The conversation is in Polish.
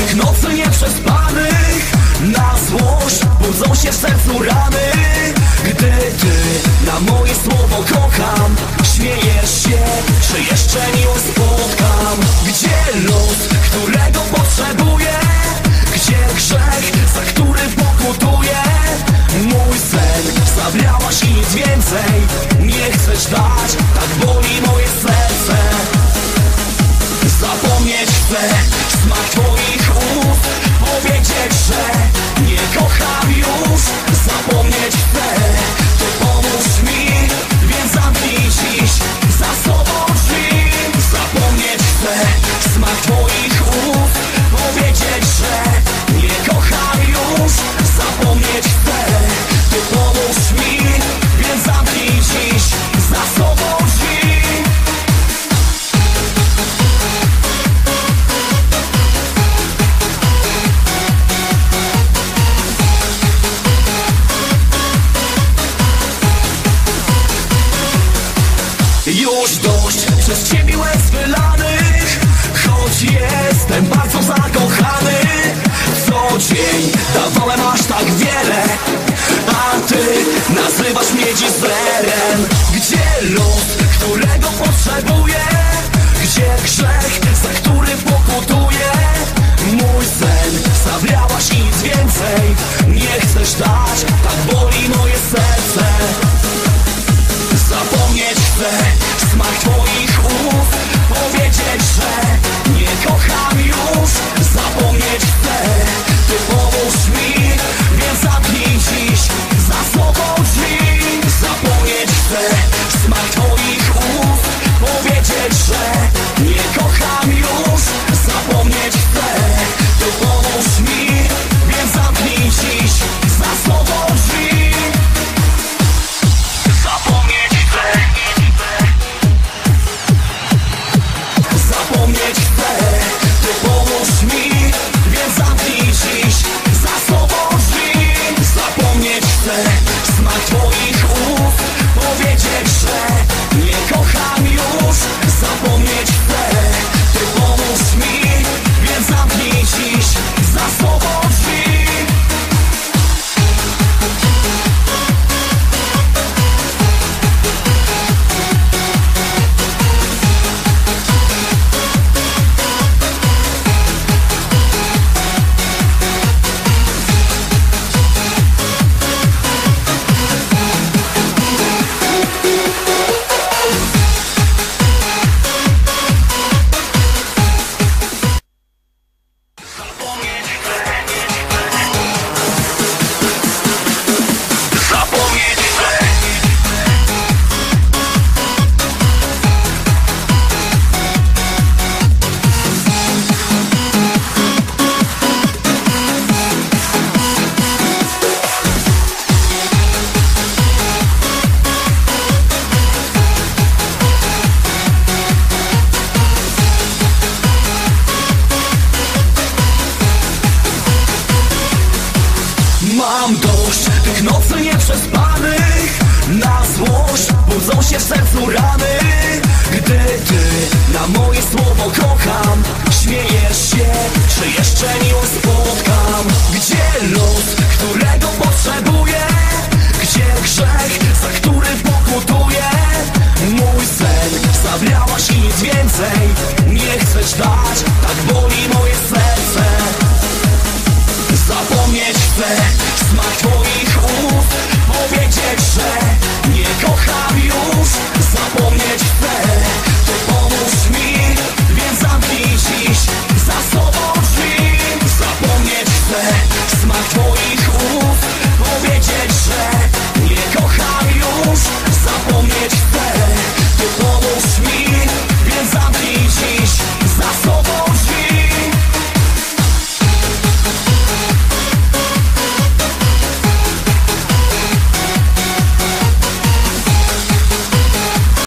tych nocy nieprzespanych Na złość budzą się w sercu rany Gdy ty na moje słowo kocham Śmiejesz się, czy jeszcze nie. just Mam dość tych nocy nieprzespanych. Na złość budzą się w sercu rany. Gdy ty na moje słowa